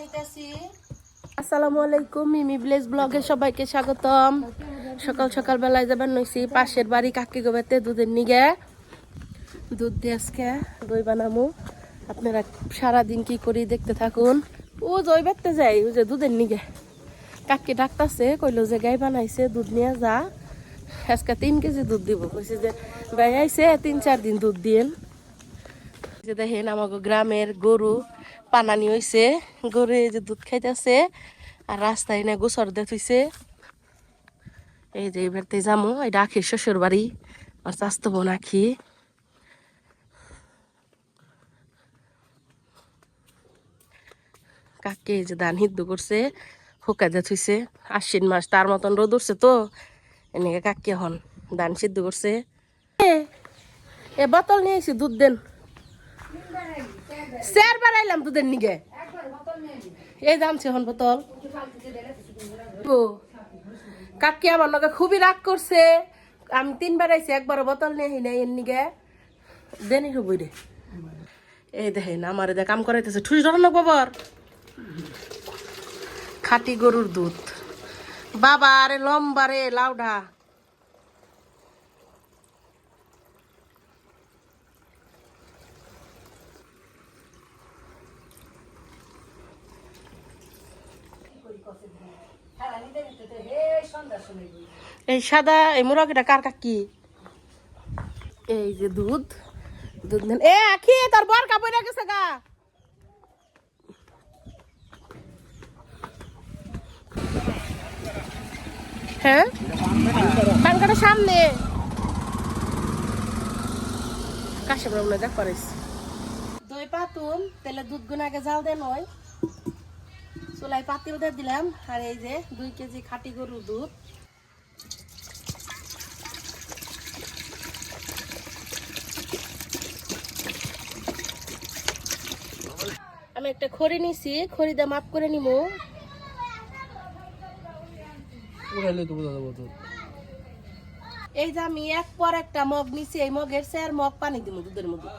নিতেছি আসসালামু আলাইকুম, মিমি ভিলেজ ব্লগে সবাইকে স্বাগতম। সকাল সকাল বেলায় যাবেন নইছি, পাশের বাড়ি কাকি গোবেতে দুধের নিগে। দুধ দিয়ে আজকে দই বানামু। আপনারা সারাদিন কি করি দেখতে থাকুন। ও দই বেতে যাই ও যে দুধের নিগে। কাকি ডাকতাছে, কইলো যে, গাই বানাইছে, দুধ নিয়ে যা। আজকে তিন কেজি দুধ দিব। কইছে যে আইছে, তিন চার দিন দুধ দিন যে দেখেন আমাকে গ্রামের গরু পানানি হইছে। গরু এই যে দুধ খাইতেছে আর রাস্তায় না গোসর থইছে। এই যে এবারতে যামো এটা আখির শ্বশুর বাড়ি আর বোন আখি। কাকে যে ধান হিদ্দু করছে শুকা দিয়ে থইছে। আশ্বিন মাস তার মতন রোদ উঠছে তো এনেকে কাকে হন ধান সিদ্ধ করছে। এ, বোতল নিয়ে দুধ দেন। স্যার বাড়াইলাম তোদের নিগে। এই দামছে হন বোতল। কাকি আমার লগে খুবই রাগ করছে। আমি তিনবার আইছি একবার বোতল নিয়ে আহি নাই এর নিগে। দেনি হবই রে। এই দেখেন, আমার এদের কাম করাইতেছে, ঠুস ধরনের গোবর। খাটি গরুর দুধ। বাবা রে লম্বা রে লাউডা। এই সাদা এই মুরগিটা কার কাকি? এই যে দুধ দুধ নেন। এ আখি তোর বর কাপড় গেছে গা। হ্যাঁ? পানকাটার সামনে। কাশে দেখ পারিস দই পাতুন তেলে দুধ গুণ আগে জাল দেন ওই চুলাই পাতিল দিয়ে দিলাম আর এই যে দুই কেজি খাঁটি গরুর দুধ। আমি একটা খড়ি নিছি খড়ি দিয়ে মাপ করে নিবো এই যে আমি এক পর একটা মগ নিছি এই মগের চেয়ার মগ পানি দিব দুধের মধ্যে।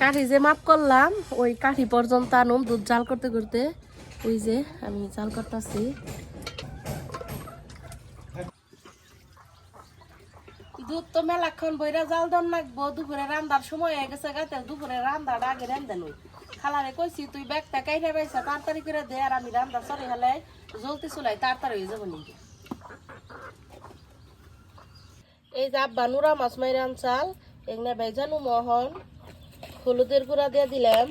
কাঠি যে মাপ করলাম, ওই কাঠি পর্যন্ত আনুম দুধ জাল করতে করতে। ওই যে আমি জাল করতেছি। দুধ তো মেলাক্ষণ বইরা জাল দন লাগবো, দুপুরে রান্দার সময় হয়ে গেছে গাতে দুপুরে রান্দার আগে রান্দেন ওই। খালারে কইছি, তুই ব্যাগটা কাইটা পাইছা, তাড়াতাড়ি করে দে, আর আমি রান্দা সরি হলে জ্বলতে চুলাই তাড়াতাড়ি হয়ে যাব নিজে এই যে আব্বা নুরা মাছ মাইরান চাল এগুলা বেজানু মোহন হলুদের গুঁড়া দিয়ে দিলাম,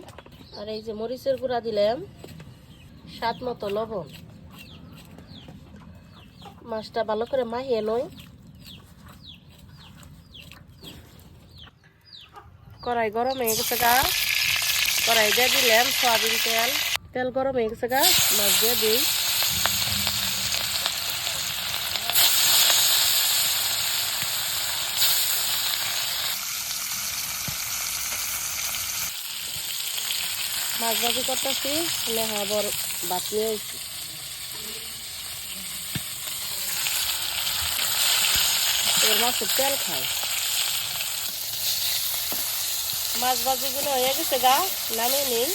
আর এই যে মরিচের গুঁড়া দিলাম। স্বাদ মতো লবণ। মাছটা ভালো করে মাহিয়ে নই। কড়াই গরম হয়ে গেছে গা। কড়াই দিয়ে দিলাম সয়াবিন তেল। তেল গরম হয়ে গেছে গা, মাছ দিয়ে দিই। মাছ ভাজি করতেছি নেহা বর ভাত নিয়ে আইছি মাছ তেল খায় মাছ ভাজিগুলো হয়ে গেছে গা নামে নেই।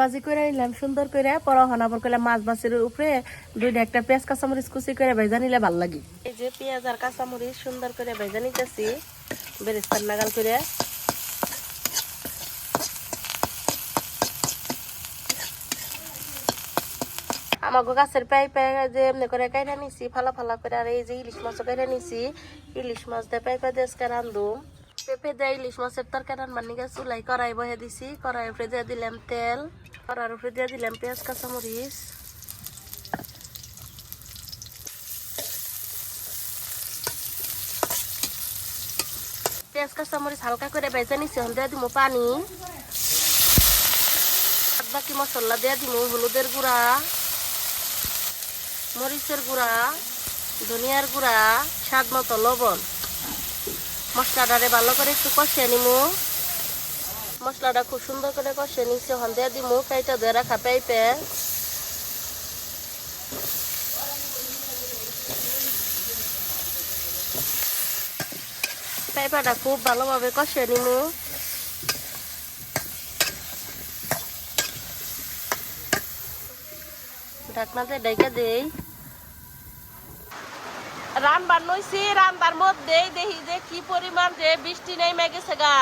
ভাজি করে নিলাম সুন্দর করে পরহনা আবার করলে মাছ মাছের উপরে দুইটা একটা পেঁয়াজ কাঁচামরিচ কুচি করে ভেজা নিলে ভালো লাগে। এই যে পেঁয়াজ আর কাঁচামরিচ সুন্দর করে ভেজা নিতেছি, বেরেস্তার নাগাল করে আমাকে গাছের পাই পাই যে এমনি করে কাইরা নিছি, ফালা ফালা করে আর এই যে ইলিশ মাছও কাইরা নিছি, ইলিশ মাছ দিয়ে পাইপা দিয়ে আজকে রান্ধুম পেঁপে দেয়, ইলিশ মাছের তরকারি মানি গাছ উলাই কড়াই বহে দিছি কড়াই উপরে দিয়ে দিলাম তেল কড়ার উপরে দিয়ে দিলাম পেঁয়াজ, কাঁচামরিচ। পেঁয়াজ, কাঁচামরিচ হালকা করে বেজে নিছি দিয়ে দিব পানি। বাকি মশলা দিয়ে দিব হলুদের গুঁড়া, মরিচের গুঁড়া, ধনিয়ার গুঁড়া, স্বাদ মতো লবণ। মশলাটারে ভালো করে একটু কষিয়ে নিমু। মশলাটা খুব সুন্দর করে কষিয়ে নিচ্ছি হন দিয়ে দিমু, কাইটা দিয়ে রাখা পেঁপে পেঁপাটা খুব ভালোভাবে কষিয়ে নিমু। ঢাকনাতে ডেকে দেই। রান বান্নইছি রান্নার মধ্যেই দেখি যে কি পরিমাণ যে বৃষ্টি নেমে গেছে গা।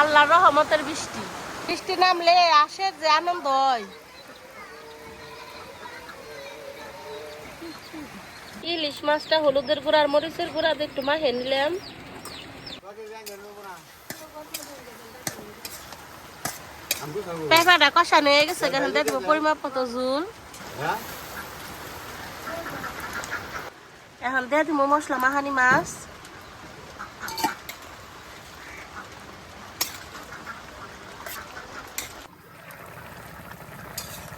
আল্লাহ রহমতের বৃষ্টি। বৃষ্টি নামলে আসে যে আনন্দ হয় ইলিশ মাছটা হলুদের গুঁড়া, আর মরিচের গুঁড়া একটু মাখে নিলাম। পেঁপাটা কষানো হয়ে গেছে কেন দেখব পরিমাপ মতো জুল এখন দিয়ে দিব মশলা, মাহানি মাছ।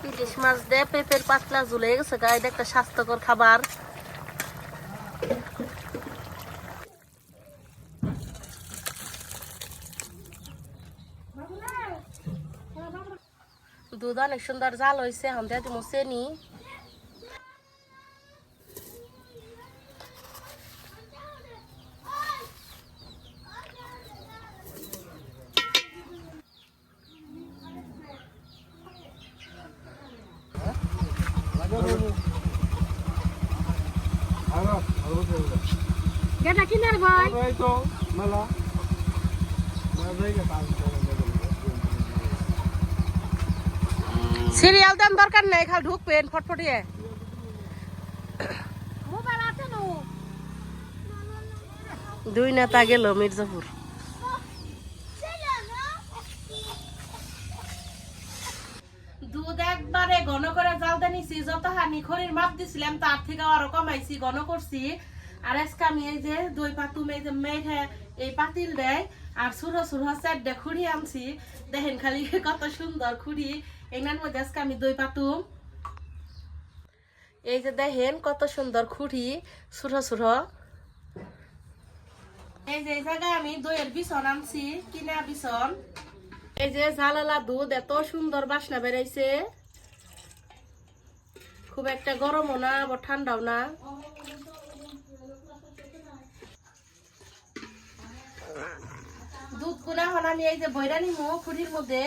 ইলিশ মাছ দিয়ে পেঁপের পাতলা ঝুলে গেছে, গায়ে একটা স্বাস্থ্যকর খাবার। দুধ অনেক সুন্দর জাল হয়েছে এখন দিয়ে দিব চেনি। গেটা কিনার ভাই? সিরিয়াল দেন দরকার নেই খালি ঢুকবেন ফটফটিয়ে। দুই নেতা গেল মির্জাপুর। দুধ একবারে ঘন করে জাল দিয়ে নিছি যত হানি খড়ির মাপ দিছিলাম তার থেকে আরও কমাইছি ঘন করছি। আর আজকে আমি এই যে দই পাতুম এই যে মেঘে এই পাতিল দেয় আর সুরো সুরো চারটে খুঁড়ি আনছি। দেখেন খালি কত সুন্দর খুঁড়ি। এনার মধ্যে আজকে আমি দই পাতুম। এই যে দেখেন কত সুন্দর খুঁড়ি সুরো সুরো। এই যে জায়গায় আমি দইয়ের বিছন আনছি, কিনা বিছন। এই যে ঝালালা দুধ, এত সুন্দর বাসনা বেরাইছে খুব একটা গরমও না, আবার ঠান্ডাও না। দুধগুলা হন আমি এই যে বৈরা নিমু খুঁড়ির মধ্যে।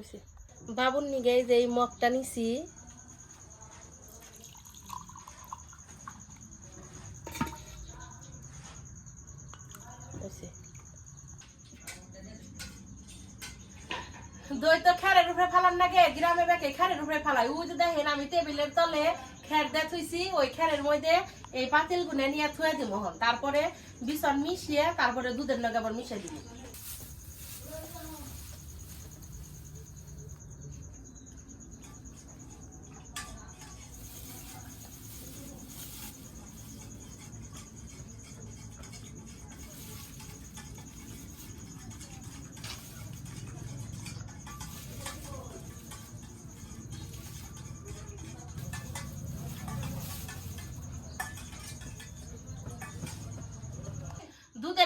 হইছে। বাবুর নিগে যে এই মগটা নিছি। দই তো খেরের উপরে ফেলার নাগে গ্রামে বেকে খেরের উপরে ফেলাই। ওই যে দেখেন আমি টেবিলের তলে খের দিয়ে থুইছি, ওই খেরের মধ্যে এই পাতিল গুনে নিয়ে থুয়ে দিব তারপরে বিছন মিশিয়ে তারপরে দুধের লগে আবার মিশিয়ে দিব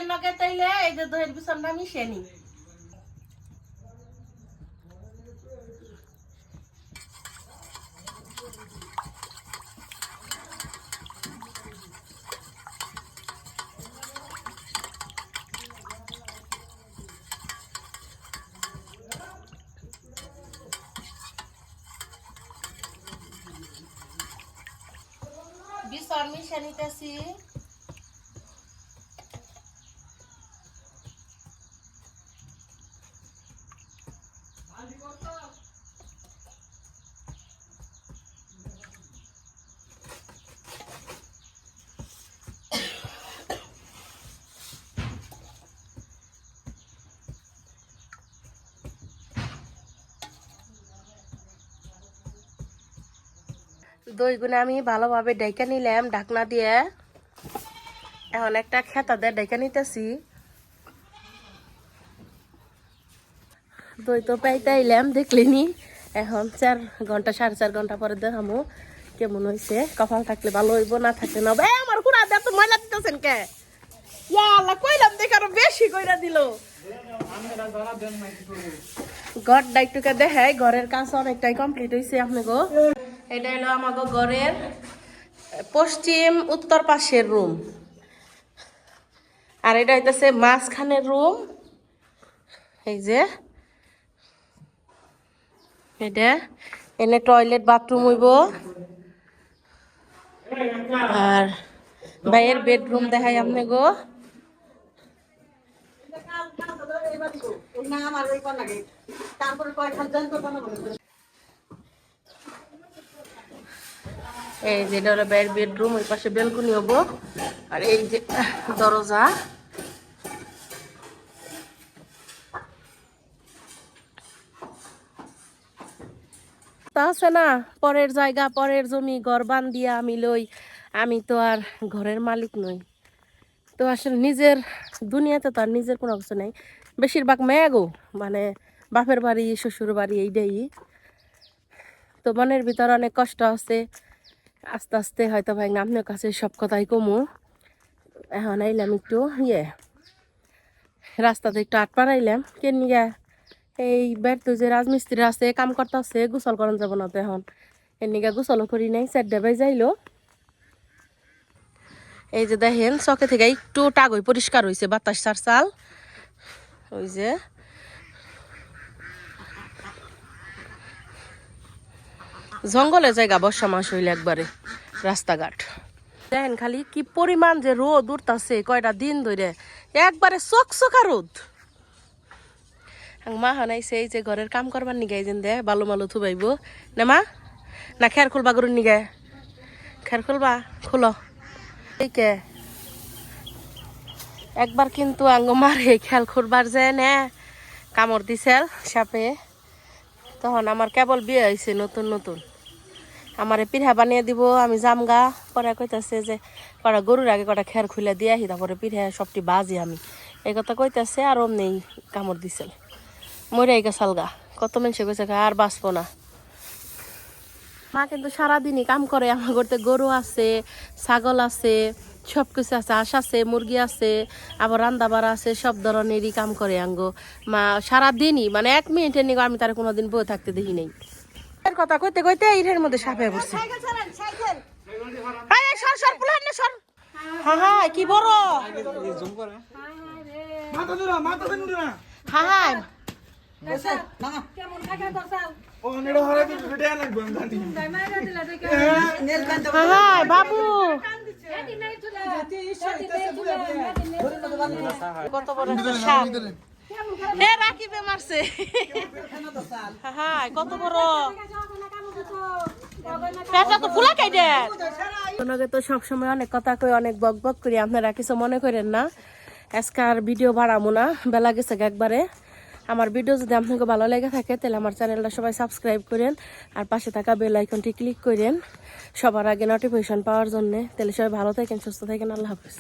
দুধের লগে তাইলে এই যে দইয়ের বিছানটা মিশিয়ে নি। বিছান মিশিয়ে নিতেছি। দই গুনে আমি ভালোভাবে ডাইকা নিলাম, ঢাকনা দিয়ে। এখন একটা খেতা দিয়ে ডাইকা নিতেছি। দই তো পাইতে দেখলেনি এখন চার ঘণ্টা, সাড়ে চার ঘণ্টা পরে দেখামো কেমন হয়েছে কপাল থাকলে ভালো হইব, না থাকলে না এ, আমার কুড়া দেখ তো ময়লা দিতেছেন কে? কইলাম দেখে আরও বেশি কইরা দিল। ঘরটা একটুকে দেখাই, ঘরের কাজ অনেকটাই কমপ্লিট হয়েছে আপনাকে এটা হলো আমাকে ঘরের পশ্চিম উত্তর পাশের রুম। আর এটা হইতেছে মাঝখানের রুম। এই যে। এটা। এনে টয়লেট, বাথরুম হইব। আর ভাইয়ের বেডরুম দেখাই আপনি গো এই যে এটা হলো ভাইয়ের বেডরুম ওই পাশে বেলকুনি হব আর এই যে, দরজা। তা আছে না, পরের জায়গা, পরের জমি, ঘর বান দিয়া আমি লই, আমি তো আর ঘরের মালিক নই। তো আসলে নিজের দুনিয়াতে তো আর নিজের কোনো কিছু নেই। বেশিরভাগ মেয়াগো মানে বাপের বাড়ি, শ্বশুর বাড়ি এইটাই। তো মনের ভিতর অনেক কষ্ট আছে। আস্তে আস্তে হয়তো ভাই আপনার কাছে সব কথাই কমু। এখন আইলাম একটু ইয়ে রাস্তাতে একটু আট পাড়াইলাম কেন নিয়ে এই বেড়তো যে রাজমিস্ত্রি আছে, কাম করতে আছে গোসল করান যাব না তো এখন। এনিকা গোসল করি নাই, চারটা বাই যাইলো এই যে দেখেন, চকে থেকে একটু টাগই পরিষ্কার হয়েছে বাতাস সার চাল ওই যে জঙ্গলে জায়গা বর্ষা মাস হইলে একবারে রাস্তাঘাট। দেখেন খালি কি পরিমাণ যে রোদ উঠতাছে কয়টা দিন ধরে একবারে চকচকা রোদ। মা হানাইছে, এই যে ঘরের কাম করবার নিগাই যেন দে, বালু মালু থুবাইব। না মা, না খের খুলবা গরুর নিগায় খের খুলবা, খুলো। এই একবার কিন্তু আঙ্গ মারে খেয়াল করবার যে নে, কামড় দিছিল সাপে। তখন আমার কেবল বিয়ে হয়েছে নতুন নতুন। আমারে পিঠা বানিয়ে দিব আমি জামগা পরে কইতাছে যে কটা গরুর আগে কটা খের খুলে দিয়ে আহি তারপরে পিঠা সবটি বাজি আমি। এই কথা কইতাছে আর অমনি কামড় দিছিল মরে গা কত মানুষে কইছে গা, আর বাঁচবো না। মা কিন্তু সারাদিনই কাম করে আমার ঘরতে গরু আছে ছাগল আছে সব কিছু আছে হাঁস আছে মুরগি আছে আবার রান্না বাড়া আছে সব ধরনেরই কাম করে আঙ্গো। মা সারাদিনই মানে এক মিনিটের নিগো আমি তার কোনোদিন বয়ে থাকতে দেখি নাই। এর কথা কইতে কইতে ইটের মধ্যে সাপে পড়ছে সর সর পুলান না সর হ্যাঁ হ্যাঁ কি বড় মাথা হ্যাঁ হ্যাঁ হ্যাঁ হ্যাঁ বাবু কত বড় সাপ এ রাকিবে মারছে। হ্যাঁ কত বড়। পেটটা তো সবসময় অনেক কথা কই, অনেক বক বক করি, আপনারা কিছু মনে করেন না। আজকে আর ভিডিও বাড়াবো না, বেলা গেছে একবারে। আমার ভিডিও যদি আপনাকে ভালো লেগে থাকে, তাহলে আমার চ্যানেলটা সবাই সাবস্ক্রাইব করেন, আর পাশে থাকা বেল আইকনটি ক্লিক করেন, সবার আগে নোটিফিকেশন পাওয়ার জন্য। তাহলে সবাই ভালো থাকেন, সুস্থ থাকেন, আল্লাহ হাফিজ।